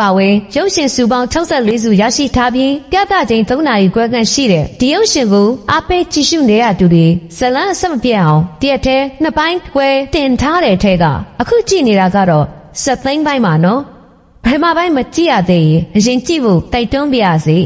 ပါဝဲရုပ်ရှင်စုပေါင်း64စုရရှိထားပြီးပြသချိန်3နာရီခွဲခန့်ရှိတဲ့ဒီရုပ်ရှင်ကိုအားပေးကြည့်ရှုနေရသူတွေဇလန်းအဆက်မပြတ်အောင်တရက်ထဲနှစ်ပိုင်းခွဲတင်ထားတဲ့ထဲကအခုကြည့်နေတာကတော့စက်သိန်းပိုင်းပါနော်ဘယ်မှာပိုင်းမကြည့်ရသေးရင်အရင်ကြည့်ဖို့တိုက်တွန်းပါရစေ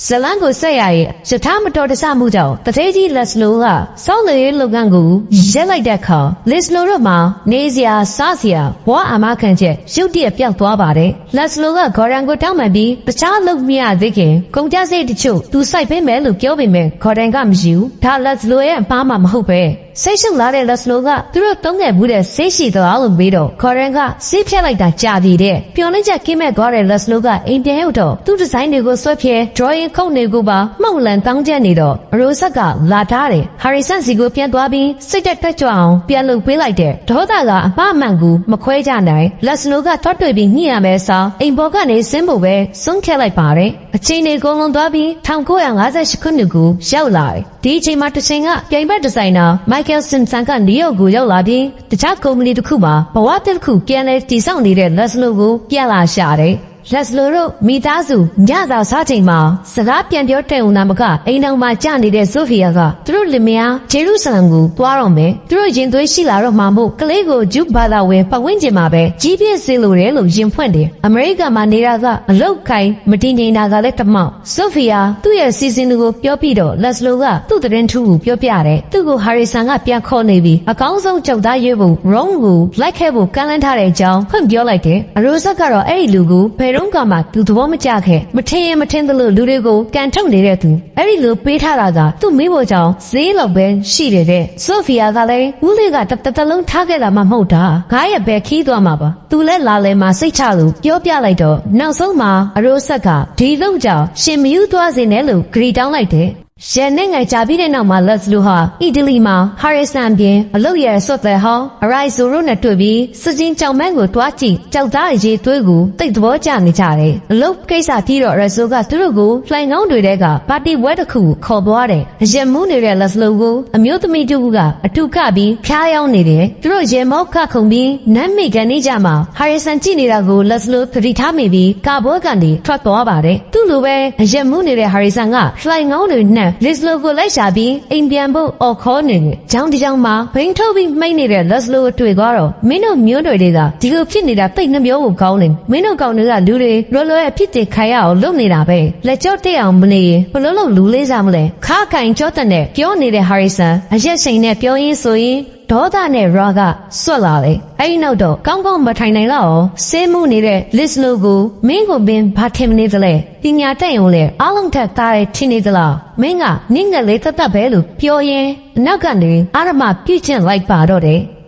ဇလန်းကိုဆက်ရရဲ့ယထာမတော်တဆမှုကြောင့်တထေးကြီးလက်စလိုကစောင်းလေရေးလုပ်ငန်းကိုရက်လိုက်တဲ့အခါလက်စလိုတို့မှာနေစရာစားစရာဘွားအာမခံချက်ရုတ်တရက်ပြောက်သွားပါတယ်လက်စလိုကဂေါ်ရန်ကိုတောင်းပန်ပြီးတခြားလုပ်မရသေးခင်ကုန်ကြစိတ်တချို့သူစိုက်ပေးမယ်လို့ပြောပေမဲ့ဂေါ်ရန်ကမရှိဘူးဒါလက်စလိုရဲ့အပားမှမဟုတ်ပဲစိတ်ရှုပ်လာတဲ့လက်စလိုကသူတို့တုံးခဲ့ဘူးတဲ့ဆေးရှိသွားလို့ပြီးတော့ခေါ်ရန်ကဆေးဖြတ်လိုက်တာကြာပြီတဲ့ပျော်လင့်ချက်ကင်းမဲ့သွားတဲ့လက်စလိုကအိမ်ပြန်ရောက်တော့သူ့ဒီဇိုင်းတွေကိုဆွဲဖြဲ drawing ခုတ်နေကိုပါမှောက်လန်တောင်းကျနေတော့အရိုဆက်ကလာထားတယ်ဟာရီဆန်စီကိုပြန်သွားပြီးစိတ်တက်တက်ကြွအောင်ပြန်လုပ်ပေးလိုက်တဲ့ဒေါသကအမအမှန်ကိုမခွဲကြနိုင်လက်စလိုကထွက်တွေ့ပြီးညှိရမယ်ဆောအိမ်ပေါ်ကနေဆင်းဖို့ပဲဆုံးဖြတ်လိုက်ပါတယ်အချိန်တွေကုန်လွန်သွားပြီး1958ခုနှစ်ကိုရောက်လာတယ်ဒီအချိန်မှာတစ်ချိန်ကပြိုင်ဘက်ဒီဇိုင်နာမိုက်ကယ်ဆင်ဆန်ကနယူးယောက်ကိုရောက်လာပြီးတခြားကုမ္ပဏီတစ်ခုမှာဘဝတစ်ခုပြန်လဲတည်ဆောက်နေတဲ့လက်စလိုကိုပြန်လာရှာတယ် လက်စလိုတို့မိသားစုညသာစားချိန်မှာစကားပြန်ပြောတဲ့ဦးနာမကအိမ်တော်မှာကြာနေတဲ့ဆိုဖီယာကသူတို့လင်မယားဂျေရုဆလမ်ကိုသွားတော့မယ်သူတို့ရင်သွေးရှိလာတော့မှမို့ကလေးကိုဂျူဘာသာဝင်ပတ်ဝန်းကျင်မှာပဲကြီးပြည့်စေလိုတယ်လို့ရင်ဖွင့်တယ်အမေရိကန်မှာနေတာကအလောက်ခိုင်းမတင်ငိန်တာကလည်းတမောက်ဆိုဖီယာသူ့ရဲ့စီစဉ်သူကိုပြောပြီးတော့လက်စလိုကသူ့တရင်ထူးကိုပြောပြတယ်သူ့ကိုဟာရီဆန်ကပြန်ခေါ်နေပြီးအကောင်းဆုံးကြောက်သားရွေးဖို့ရုံးကိုလိုက်ခဲ့ဖို့ကမ်းလှမ်းထားတဲ့အကြောင်းဖွင့်ပြောလိုက်တယ်အရိုဇက်ကတော့အဲ့ဒီလူကိုဘယ်တော့မှသူသဘောမကျခဲ့မထင်ရင်မထင်သလိုလူတွေကိုကန်ထုတ်နေတဲ့သူအဲ့ဒီလိုပေးထားတာကသူ့မိဖို့ကြောင့်ဈေးလောက်ပဲရှိတယ်တဲ့ဆိုဖီယာကလည်းဦးလေးကတတတလုံးထားခဲ့တာမှမဟုတ်တာငါရဲ့ဘယ်ခီးသွားမှာပါသူလည်းလာလဲမှာစိတ်ချလို့ပြောပြလိုက်တော့နောက်ဆုံးမှာအရိုဆက်ကဒီလုံကြောင့်ရှင်မယူသွားစေနဲ့လို့ဂရီတောင်းလိုက်တယ် ရန်နဲ့ငိုင်ကြပြီးတဲ့နောက်မှာလက်စလူဟာအီတလီမှာဟာရီဆန်ပြင်အလုတ်ရဆွတ်တဲ့ဟောင်းအရိုက်ဇိုရိုနဲ့တွေ့ပြီးစကြင်ကြောင်မန်းကိုတွားကြည့်ကြောက်သားရေးသွေးကိုတိတ်သဘောကျနေကြတယ်အလုတ်ကိစ္စပြီးတော့ရဆိုကသူတို့ကိုလှိုင်ကောင်းတွေတဲကပါတီဝဲတစ်ခုခေါ်သွားတယ်အရက်မူးနေတဲ့လက်စလူကိုအမျိုးသမီးတူကအတူကပြီးဖျားယောင်းနေတယ်သူတို့ရေမောက်ခခုံပြီးနမ်းမိကန်နေကြမှာဟာရီဆန်ကြည့်နေတာကိုလက်စလူသတိထားမိပြီးကာဘွဲကနေထွက်သွားပါတယ်သူ့လိုပဲအရက်မူးနေတဲ့ဟာရီဆန်ကလှိုင်ကောင်းတွေနဲ့လစ်လိုကိုလိုက်ရှာပြီးအိမ်ပြန်ဖို့အော်ခေါ်နေတယ်။ကြောင်တကြောင်မှာဘိန်းထုတ်ပြီးမှိတ်နေတဲ့လက်စလိုကိုတွေ့သွားတော့မင်းတို့မျိုးတွေတွေကဒီလိုဖြစ်နေတာတိတ်နှမျိုးကိုကောင်းနေ။မင်းတို့ကောင်တွေကလူတွေလောလောရဲ့ဖြစ်တင်ခိုင်ရအောင်လုပ်နေတာပဲ။လက်ကြောတက်အောင်မနေရင်ဘလို့လို့လူလေးစားမလဲ။ခါကင်ကြောတဲ့နဲ့ပြောနေတဲ့ဟာရီဆန်အရက်ချိန်နဲ့ပြောရင်းဆိုရင် ဒေါသနဲ့ရာကဆွတ်လာတယ်။အဲဒီနောက်တော့ကောင်းကောင်းမထိုင်နိုင်တော့အောင်ဆင်းမှုနေတဲ့ list လို့ကိုမင်းကိုပင်ဘာထင်မနေသလဲ။ပညာတတ်ရင်လေအားလုံးထက်သားတဲ့ထင်နေသလား။မင်းကနင့်ငယ်လေးတတ်တတ်ပဲလို့ပြောရင်အနောက်ကနေအာရမပြည့်ချင်လိုက်ပါတော့တယ်။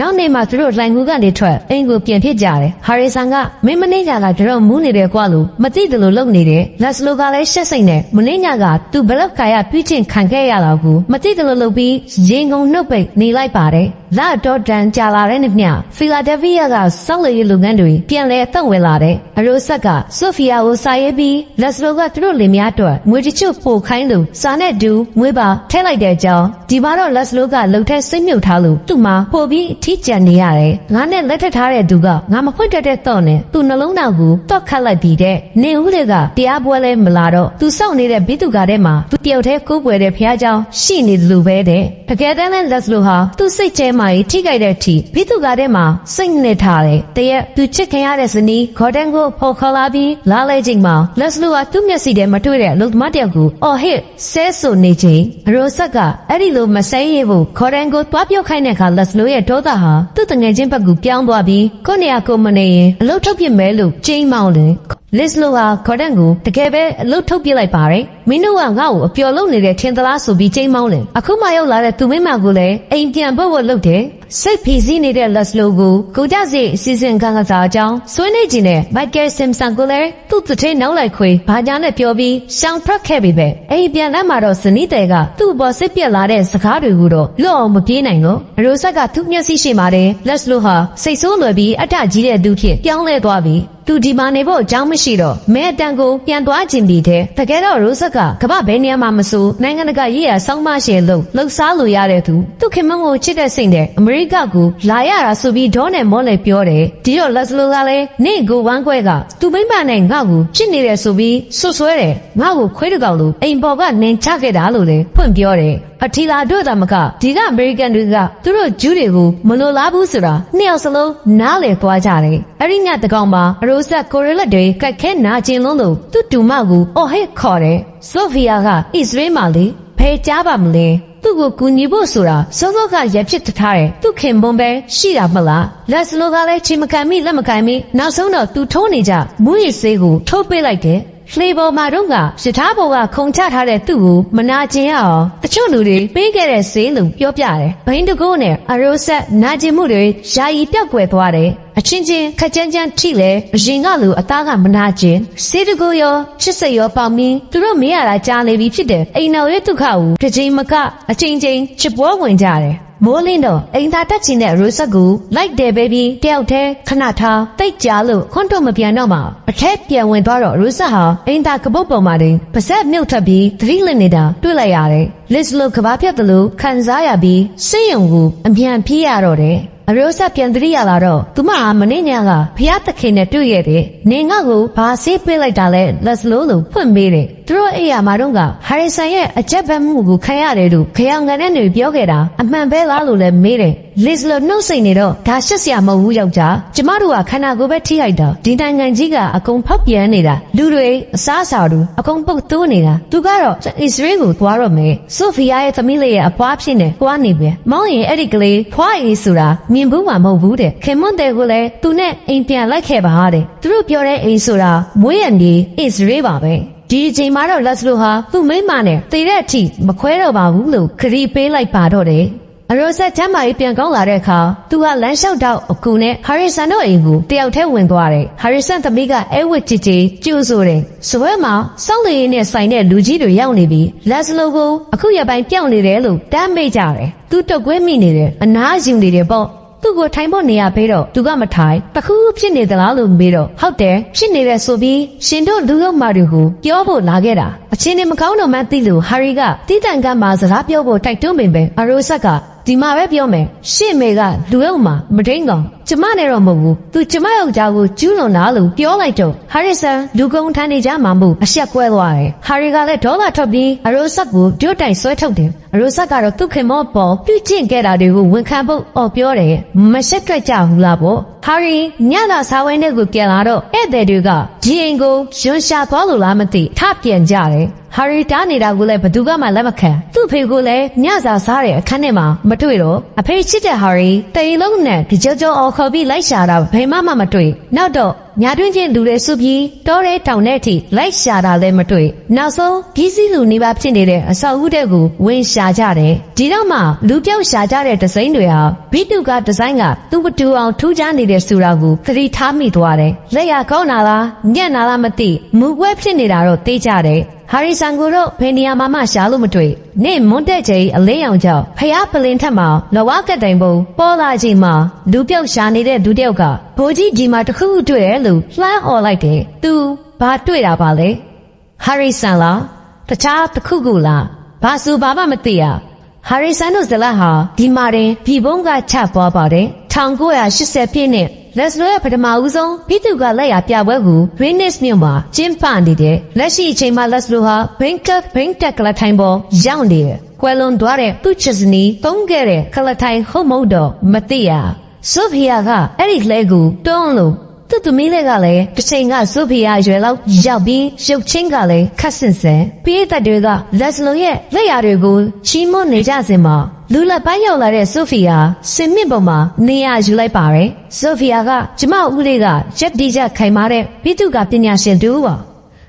နောက်နေ့မှသူတို့လှိုင်ကူကနေထွက်အိမ်ကိုပြန်ဖြစ်ကြတယ်။ဟာရီဆန်ကမင်းမနေ့ကကတော့မူးနေတယ်ကွာလို့မသိတယ်လို့လုပ်နေတယ်။လက်စလိုကလည်းရှက်စိတ်နဲ့မနေ့ညကသူဘလောက်ခါရပြည့်ချင်းခံခဲ့ရတာကိုမသိတယ်လို့လုပ်ပြီးရင်ကုန်နှုတ်ပိတ်နေလိုက်ပါတယ်။ လာတော့တန်ကြာလာတဲ့နေ့မြဖီလာဒယ်ဖီးယားကစောက်လေရေးလုပ်ငန်းတွေပြန်လဲအသက်ဝင်လာတယ်။အရိုဆက်ကဆိုဖီယာကိုစာရေးပြီးလက်စလိုကသူတို့လင်မယားအတွက်ငွေတချို့ပို့ခိုင်းလို့စာနဲ့ဒူငွေပါထည့်လိုက်တဲ့အကြောင်းဒီမှာတော့လက်စလိုကလှုပ်ထက်စိတ်မြုပ်ထားလို့သူ့မှာပို့ပြီးအထီးကျန်နေရတယ်။ငါနဲ့လက်ထပ်ထားတဲ့သူကငါမဖွင့်တတ်တဲ့တော့နဲ့သူ့နှလုံးသားကိုတော့ခတ်လိုက်ပြီးတဲ့နေဦးတွေကတရားပွဲလဲမလာတော့သူစောင့်နေတဲ့ဘိတုကာထဲမှာသူတယောက်တည်းကိုးပွေတဲ့ဖះเจ้าရှိနေတယ်လို့ပဲတဲ့။တကယ်တမ်းလဲလက်စလိုဟာသူ့စိတ်ကျဲမာ ှာရေးထိခိုက်တဲ့အထိဘိတုကာထဲမှာစိတ်နဲ့ထားတယ်။တရက်သူချစ်ခင်ရတဲ့ဇနီးဂေါ်ဒန်ကိုဖော်ခေါ်လာပြီးလာလဲချိန်မှာလက်စလိုဟာသူ့မျက်စိထဲမတွေ့တဲ့လူသမားတယောက်ကိုအော်ဟစ်ဆဲဆိုနေချိန်အရိုဆက်ကအဲ့ဒီလိုမဆဲရဖို့ဂေါ်ဒန်ကိုတွားပြောက်ခိုင်းတဲ့အခါလက်စလိုရဲ့ဒေါသဟာသူ့တငယ်ချင်းဘက်ကိုပြောင်းသွားပြီးကိုနေရာကိုမနေရင်အလုတ်ထုတ်ပြစ်မယ်လို့ကျိန်းမောင်းတယ် လစ်လိုဟာခေါ်ဒန်ကိုတကယ်ပဲအလုတ်ထုတ်ပြစ်လိုက်ပါတယ်မင်းတို့ကငါ့ကိုအပျော်လုပ်နေတဲ့ထင်သလားဆိုပြီးကျိန်းမောင်းတယ်အခုမှရောက်လာတဲ့သူမင်းမကိုလည်းအိမ်ပြန်ဖို့ဖို့လုပ်တယ် စိတ်ဖီစီးနေတဲ့လက်စလိုကိုကိုကြစီအစီအစဉ်ခံကစားအကြောင်းဆွေးနွေးခြင်းနဲ့မိုက်ကယ်ဆင်ဆန်ကိုလည်းသူ့တထဲနောက်လိုက်ခွေဘာညာနဲ့ပြောပြီးရှောင်ထွက်ခဲ့ပြီပဲအိမ်ပြန်လက်မှာတော့ဇနီးတဲ့ကသူ့ဘော်စစ်ပြက်လာတဲ့စကားတွေကိုတော့လွတ်အောင်မပြေးနိုင်လို့အရိုဆက်ကသူ့မျက်စိရှိပါတယ်လက်စလိုဟာစိတ်ဆိုးလွယ်ပြီးအထကြီးတဲ့သူဖြစ်ပြောင်းလဲသွားပြီသူဒီမှာနေဖို့အကြောင်းမရှိတော့မဲအတန်ကိုပြန်သွားခြင်းပြီးတဲ့တကယ်တော့ရိုးဆက်ကကမ္ဘာဘယ်နေရာမှာမဆိုနိုင်ငံတကာရေးရာစောင်းမရှိလို့လှုပ်ရှားလို့ရတဲ့သူသူခင်မုံကိုချစ်တဲ့စိတ်နဲ့အမေရိရိကကိုလာရတာဆိုပြီးဒေါနဲ့မောလည်းပြောတယ်ဒီတော့လက်စလိုကလည်းနေကိုဝမ်းခွဲကသူမိမနဲ့ငါ့ကိုချစ်နေတယ်ဆိုပြီးဆွဆွဲတယ်ငါ့ကိုခွေးတကောင်လို့အိမ်ပေါ်ကနင်ချခဲ့တာလို့လည်းဖွင့်ပြောတယ်အထီလာတို့သာမကဒီကအမေရိကန်တွေကသူတို့ဂျူးတွေကိုမလိုလားဘူးဆိုတာနှစ်ယောက်စလုံးနားလည်သွားကြတယ်အဲ့ဒီညတကောင်မှာအရိုဆက်ကိုရီလက်တွေကက်ခဲနာကျင်လုံးလို့သူ့တူမကိုအော်ဟစ်ခေါ်တယ်ဆိုဖီယာကအစ္စရေးမှာလေဖဲကြားပါမလဲ သူ့ကိုကူညီဖို့ဆိုတာစောစောကရဖြစ်ထားတယ်သူခင်ပွန်ပဲရှိတာမလားလက်စလိုကလည်းချိန်မကန်မိလက်မကန်မိနောက်ဆုံးတော့သူထိုးနေကြမူရည်စေးကိုထိုးပေးလိုက်တယ် လှေပေါ်မှာတော့ကရထားပေါ်ကခုံချထားတဲ့သူ့ကိုမနာကျင်ရအောင်တချို့လူတွေပေးခဲ့တဲ့ဆေးလို့ပြောပြတယ်။ဘိန်းတကုန်းနဲ့အရိုဆက်နာကျင်မှုတွေယာယီပြောက်ကွယ်သွားတယ်။အချင်းချင်းခက်ကြမ်းကြမ်းထိလဲအရင်ကလူအသားကမနာကျင်ဆေးတကူရောချစ်စက်ရောပေါင်ပြီးသူတို့မရတာကြားနေပြီဖြစ်တယ်။အိမ်တော်ရဲ့ဒုက္ခကိုတစ်ချိန်မကအချင်းချင်းချစ်ပွဲဝင်ကြတယ်။ မိုးလင်းတော့အိမ်သာတက်ချင်တဲ့ရိုဆက်ကိုလိုက်တယ်ပဲပြီးတယောက်တည်းခဏထားတိတ်ကြလို့ခွန်းတော့မပြန်တော့မှအထက်ပြန်ဝင်သွားတော့ရိုဆက်ဟာအိမ်သာကပုတ်ပေါ်မှာတင်ပါဆက်မြုပ်ထပ်ပြီးသတိလစ်နေတာတွေ့လိုက်ရတယ်လစ်လိုကဘာပြတ်တယ်လို့ခံစားရပြီးစိတ်ယုံကိုအမြန်ပြေးရတော့တယ် အရိုးဆက်ပြန်သတိရလာတော့သူမဟာမနေ့ညကဖျားသခင်နဲ့တွေ့ရတယ်။နေငါ့ကိုဘာဆေးပေးလိုက်တာလဲလက်စလိုလို့ဖွင့်ပေးတယ်။သူတို့အိယာမှာတော့ကဟာရီဆန်ရဲ့အကြက်ဘက်မှုကိုခံရတယ်လို့ခရောင်ငန်းနဲ့တွေပြောခဲ့တာအမှန်ပဲလားလို့လည်းမေးတယ်။လစ်လိုနှုတ်ဆက်နေတော့ဒါရှက်စရာမဟုတ်ဘူးယောက်ျား။ကျမတို့ကခန္ဓာကိုယ်ပဲထိလိုက်တာဒီနိုင်ငံကြီးကအကုန်ဖောက်ပြန်နေတာလူတွေအစားအစာတွေအကုန်ပုတ်တိုးနေတာသူကတော့အစ္စရေးကိုသွားတော့မယ်။ဆိုဖီယာရဲ့သမီးလေးရဲ့အဖွားဖြစ်နေသွားနေပဲ။မောင်ရင်အဲ့ဒီကလေးဖွားအေးဆိုတာမြင်ဘူးမှမဟုတ်ဘူးတဲ့ခင်မွန်တဲ့ကိုလည်းသူနဲ့အိမ်ပြန်လိုက်ခဲ့ပါတဲ့သူတို့ပြောတဲ့အိမ်ဆိုတာမွေးရန်ဒီအစ္စရေးပါပဲဒီအချိန်မှာတော့လက်စလိုဟာသူ့မိမနဲ့တည်တဲ့အထိမခွဲတော့ပါဘူးလို့ခရီးပေးလိုက်ပါတော့တယ် အရိုဆက်ချမ်းမာရေးပြန်ကောင်းလာတဲ့အခါသူကလမ်းလျှောက်တော့အကူနဲ့ဟာရီဆန်တို့အိမ်ကိုတယောက်တည်းဝင်သွားတယ်။ဟာရီဆန်သမီးကအဲဝစ်ကြည်ကြည်ကြိုးဆိုတယ်။စပွဲမှာစောင့်လေရင်နဲ့ဆိုင်တဲ့လူကြီးတွေရောက်နေပြီးလက်စလိုကိုအခုရပိုင်းပြောင်းနေတယ်လို့တမ်းမိတ်ကြတယ်။သူတုတ်ကွဲမိနေတယ်အနားယူနေတယ်ပေါ့။သူ့ကိုထိုင်ဖို့နေရာပေးတော့သူကမထိုင်တခုဖြစ်နေသလားလို့မေးတော့ဟုတ်တယ်ဖြစ်နေတယ်ဆိုပြီးရှင်တို့လူလုံးမာတွေကိုပြောဖို့လာခဲ့တာအချင်းနေမကောင်းတော့မှန်းသိလို့ဟာရီကတီးတန်ကမ်းမှာစကားပြောဖို့တိုက်တွန်းပင်ပဲအရိုဆက်က ဒီမှာပဲပြောမယ်ရှင့်မေကလူရုံမှာမဒိန်ကောင် ကျမနဲ့တော့မဟုတ်ဘူးသူကျမယောက်ျားကိုကျူးလွန်တာလို့ပြောလိုက်တော့ဟာရီဆန်လူကုန်ထမ်းနေကြမှာမို့အဆက်ကွဲသွားတယ်ဟာရီကလည်းဒေါ်လာထွက်ပြီးအရိုဆက်ကိုဒုတ်တိုင်ဆွဲထုတ်တယ်အရိုဆက်ကတော့သူ့ခင်မောပေါ်ပြုကျင့်ခဲ့တာတွေကိုဝန်ခံဖို့အော်ပြောတယ်မဆက်တွက်ကြဘူးလားပေါ့ဟာရီညလာစားဝိုင်းတဲ့ကိုပြန်လာတော့ဧည့်သည်တွေကဂျီအိမ်ကိုယွန်ရှာသွားလို့လားမသိထပြန်ကြတယ်ဟာရီတားနေတာကိုလည်းဘသူကမှလက်မခံသူ့ဖေကိုလည်းညစာစားတဲ့အခန်းထဲမှာမတွေ့တော့အဖေချစ်တဲ့ဟာရီတိမ်လုံးနဲ့ကြောကြောအော်ခေါ်ပြီးလိုက်ရှာတာဘယ်မှမှမတွေ့နောက်တော့ညာတွင်းချင်းလူတွေစုပြီးတောထဲတောင်ထဲအထိလိုက်ရှာတာလည်းမတွေ့နောက်ဆုံးကြီးစည်းလူနေပါဖြစ်နေတဲ့အဆောက်အဦတဲ့ကိုဝင်ရှာကြတယ်ဒီတော့မှလူပြောက်ရှာကြတဲ့ဒီဇိုင်းတွေဟာဘီတုကဒီဇိုင်းကသူ့မတူအောင်ထူးခြားနေတဲ့ဆိုတာကိုသတိထားမိသွားတယ်လက်ရကောင်းလာလားညံ့လာလားမသိမူကွဲဖြစ်နေတာတော့သိကြတယ်ဟာရီဆန်ကိုတော့ဘယ်နေရာမှမှရှာလို့မတွေ့။နေ့မွန်းတက်ချိန်အလေးရောင်ကြောင့်ဖျားပလင်ထက်မှာလဝကတိုင်ပုံပေါ်လာချိန်မှာလူပြောက်ရှာနေတဲ့လူတယောက်ကဘိုးကြီးဒီမှာတခုခုတွေ့တယ်လို့လှမ်းអော်လိုက်တယ်။ "तू ဘာတွေ့တာပါလဲ။ဟာရီဆန်လားတခြားတခုခုလားဘာစုဘာမှမသိရ။ဟာရီဆန်တို့ဇလတ်ဟာဒီမှာတင်ဒီဘုံကချသွားပါတယ်1980ပြည့်နှစ်လက်စလိုရဲ့ပထမဦးဆုံးပြည်သူကလက်ရပြပွဲကို Venice မြို့မှာကျင်းပနေတယ်။လက်ရှိအချိန်မှာလက်စလိုဟာ Bangkok Bangkok ကလထိုင်ပေါ်ရောက်နေတယ်။ကွယ်လွန်သွားတဲ့သူ့ချစ်စနီးသုံးခဲ့တဲ့ကလထိုင်ဟုတ်မဟုတ်တော့မသိရ။ဆိုဖီယာကအဲ့ဒီလဲကိုတွန်းလို့ သူ့သမီးလေးကလည်းတစ်ချိန်ကဆိုဖီယာရွယ်လောက်ရောက်ပြီးရုပ်ချင်းကလည်းခတ်ဆင်ဆင်ပြည်သက်တွေကလက်စလိုရဲ့လက်ရတွေကိုချီးမွမ်းနေကြစင်မှာလူလက်ပိုင်းရောက်လာတဲ့ဆိုဖီယာစင်မြင့်ပေါ်မှာနေရယူလိုက်ပါရယ်ဆိုဖီယာကကျမဦးလေးကရက်ဒီချက်ခိုင်မာတဲ့ပြည်သူကပညာရှင်တူပါ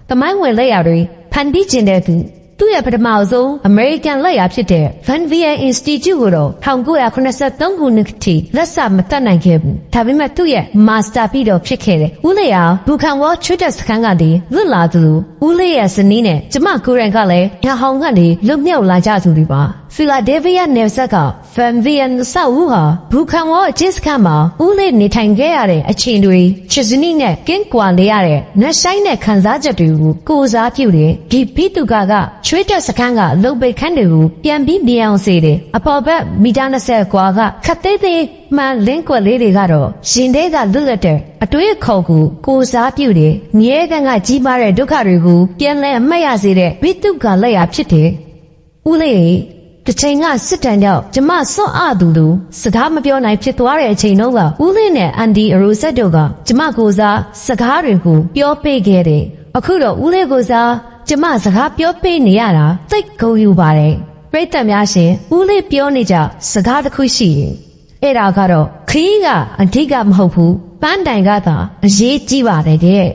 တမိုင်းဝင်လက်ရတွေဖန်တီးကျင်တဲ့သူ သူ့ရဲ့ပထမဆုံး American လက်ရာဖြစ်တဲ့ Van Vier Institute ကိုတော့1983ခုနှစ်ထိလက်စမတတ်နိုင်ခဲ့ဘူး။ဒါပေမဲ့သူ့ရဲ့ Master ပြီးတော့ဖြစ်ခဲ့တယ်။ဦးလေးဟာဘူခံဝါချွတ်တဲ့စခန်းကနေလွတ်လာသူဦးလေးရဲ့ဇနီးနဲ့ကျမကိုယ်တိုင်ကလည်းညာဟောင်ကနေလွတ်မြောက်လာကြသူတွေပါ။ ဖီလာဒေးဗီးယားနယ်ဆက်ကဖန်ဗီယန်ဆောက်ဦးဟာဘူခံဝါအချစ်စခန်းမှာဦးလေးနေထိုင်ခဲ့ရတဲ့အချိန်တွေချစ်စနီနဲ့ကင်းကွာလေရတဲ့နှဆိုင်တဲ့ခံစားချက်တွေကိုကိုယ်စားပြုတယ်ဒီဘီတူကာကချွေးတက်စခန်းကလုံပိတ်ခန်းတွေကိုပြန်ပြီးမြင်အောင်စေတယ်အပေါ်ဘက်မီတာ20ကွာကခတ်သေးသေးမှန်လင်းကွက်လေးတွေကတော့ရင်ထဲကလွတ်လပ်တဲ့အတွေးခေါ်ကိုကိုယ်စားပြုတယ်မြဲကန်းကကြီးမားတဲ့ဒုက္ခတွေကိုပြန်လဲအမှတ်ရစေတဲ့ဘီတူကာလက်ရာဖြစ်တယ်ဦးလေး တစ်ချိန်ကစစ်တမ်းကြောင့်ကျမစွန့်အားသူလူစကားမပြောနိုင်ဖြစ်သွားတဲ့အချိန်တုန်းကဦးလေးနဲ့အန်ဒီအရိုဆက်တို့ကကျမကိုစားစကားတွေကိုပြောပေးခဲ့တယ်အခုတော့ဦးလေးကိုစားကျမစကားပြောပေးနေရတာသိတ်ဂုဏ်ယူပါတယ်ပြိတ္တများရှင်ဦးလေးပြောနေကြစကားတစ်ခုရှိရင်အဲ့ဒါကတော့ခီးကအဓိကမဟုတ်ဘူးပန်းတိုင်ကသာအရေးကြီးပါတယ်တဲ့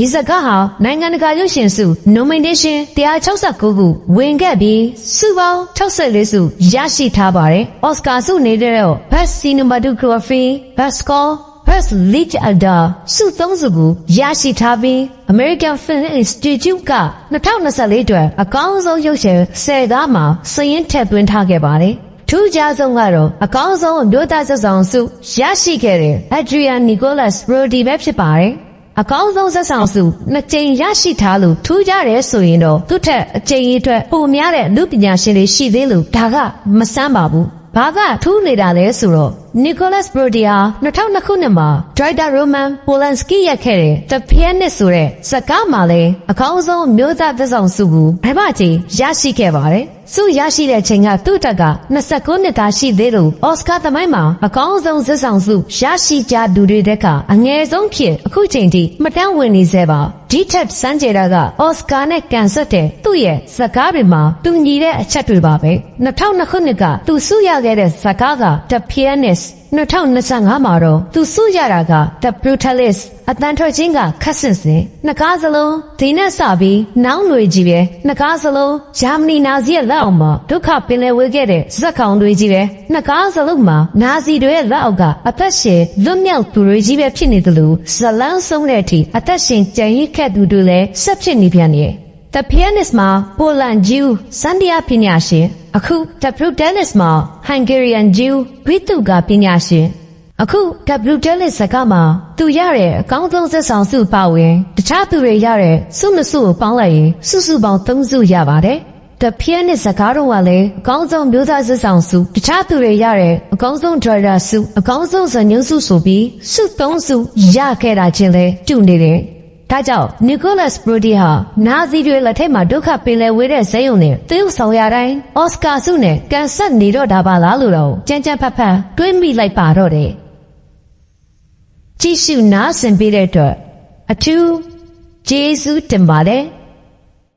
ဒီစကားဟာနိုင်ငံတကာရုပ်ရှင်စု nomination 169ခုဝင်ခဲ့ပြီးစုပေါင်း64စုရရှိထားပါတယ်။ Oscar ဆုနေတဲ့တော့ Best Cinematography, Best Score, Best Lead Actor စုသုံးစုကိုရရှိထားပြီး American Film Institute က2024အတွက်အကောင်းဆုံးရုပ်ရှင်10ကားမှာစာရင်းထည့်သွင်းထားခဲ့ပါတယ်။ထူးခြားဆုံးကတော့အကောင်းဆုံးအမျိုးသားဆက်ဆောင်စုရရှိခဲ့တဲ့ Adrian Nicholas Brody ပဲဖြစ်ပါတယ်။ အကောင်းဆုံးဆက်ဆောင်စုနှစ်ကြိမ်ရရှိထားလို့ထူးခြားတယ်ဆိုရင်တော့သူ့ထက်အကြိမ်ကြီးအတွက်ပိုများတဲ့လူပညာရှင်တွေရှိသေးလို့ဒါကမဆန်းပါဘူး။ဘာကထူးနေတာလဲဆိုတော့ Nicholas Brody ဟာ2002ခုနှစ်မှာ Director Roman Polanski ရိုက်ခဲ့တဲ့ The Pianist ဆိုတဲ့ဇာတ်ကားမှာလည်းအကောင်းဆုံးမျိုးသားသက်ဆောင်စုကိုဗမာကြီးရရှိခဲ့ပါတယ်။စုရရှိတဲ့ချိန်ကသူ့တက်က29နှစ်သားရှိသေးလို့အော်စကာသမိုင်းမှာအကောင်းဆုံးဇက်ဆောင်စုရရှိကြသူတွေတက်ကအငယ်ဆုံးဖြစ်အခုချိန်ထိမတန်းဝင်နေစေပါဒီထက်စမ်းကြတာကအော်စကာနဲ့ကန်ဆက်တဲ့သူ့ရဲ့ဇာတ်ကားတွေမှာသူညီတဲ့အချက်တွေပါပဲ2002ခုနှစ်ကသူစုရခဲ့တဲ့ဇာတ်ကားက The Pianist 2025မှာတော့သူစုရတာက The Brutalist အတန်ထွက်ချင်းကခတ်ဆင်စင်နှစ်ကားစလုံးဒီနဲ့စပြီးနောင်တွေကြီးပဲနှစ်ကားစလုံးဂျာမနီနာဇီရဲ့လက်အောက်မှာဒုက္ခပင်လယ်ဝေခဲ့တဲ့ဇက်ကောင်တွေကြီးပဲနှစ်ကားစလုံးမှာနာဇီတွေရဲ့လက်အောက်ကအသက်ရှင်လွတ်မြောက်သူတွေကြီးပဲဖြစ်နေတယ်လို့ဇလန်းဆုံးတဲ့အထိအသက်ရှင်ကြံရစ်ခဲ့သူတွေလည်းဆက်ဖြစ်နေပြန်တယ် The Pianist မှာပိုလန်ဂျူးစန္ဒယာပညာရှင် အခု The Brutalist မှာ Hungarian Jew ဘိတုကပညာရှင်အခု The Brutalist ဇာတ်ကမှာသူရတဲ့အကောင်းဆုံးဇက်ဆောင်စုပါဝင်တခြားသူတွေရတဲ့စုနှစ်စုကိုပေါင်းလိုက်ရင်စုစုပေါင်း3စုရပါတယ် The Pianist ဇာတ်ကားတော့ကလည်းအကောင်းဆုံးမျိုးသားဇက်ဆောင်စုတခြားသူတွေရတဲ့အကောင်းဆုံး driver စုအကောင်းဆုံးဇာတ်ညွှန်းစုဆိုပြီးစု3စုရခဲ့တာချင်းလဲတူနေတယ် ဒါကြောင့် Nicholas Brody ဟာနာဇီတွေလက်ထက်မှာဒုက္ခပင်လယ်ဝေးတဲ့ဇယုံနဲ့တရုတ်ဆောင်ရတိုင်းအော်စကာဆုနဲ့ကန်ဆက်နေတော့တာပါလားလို့တော့ကြမ်းကြမ်းဖက်ဖက်တွေးမိလိုက်ပါတော့တယ်။ကြည့်ရှုနားဆင်ပေးတဲ့အတွက်အထူးကျေးဇူးတင်ပါတယ်။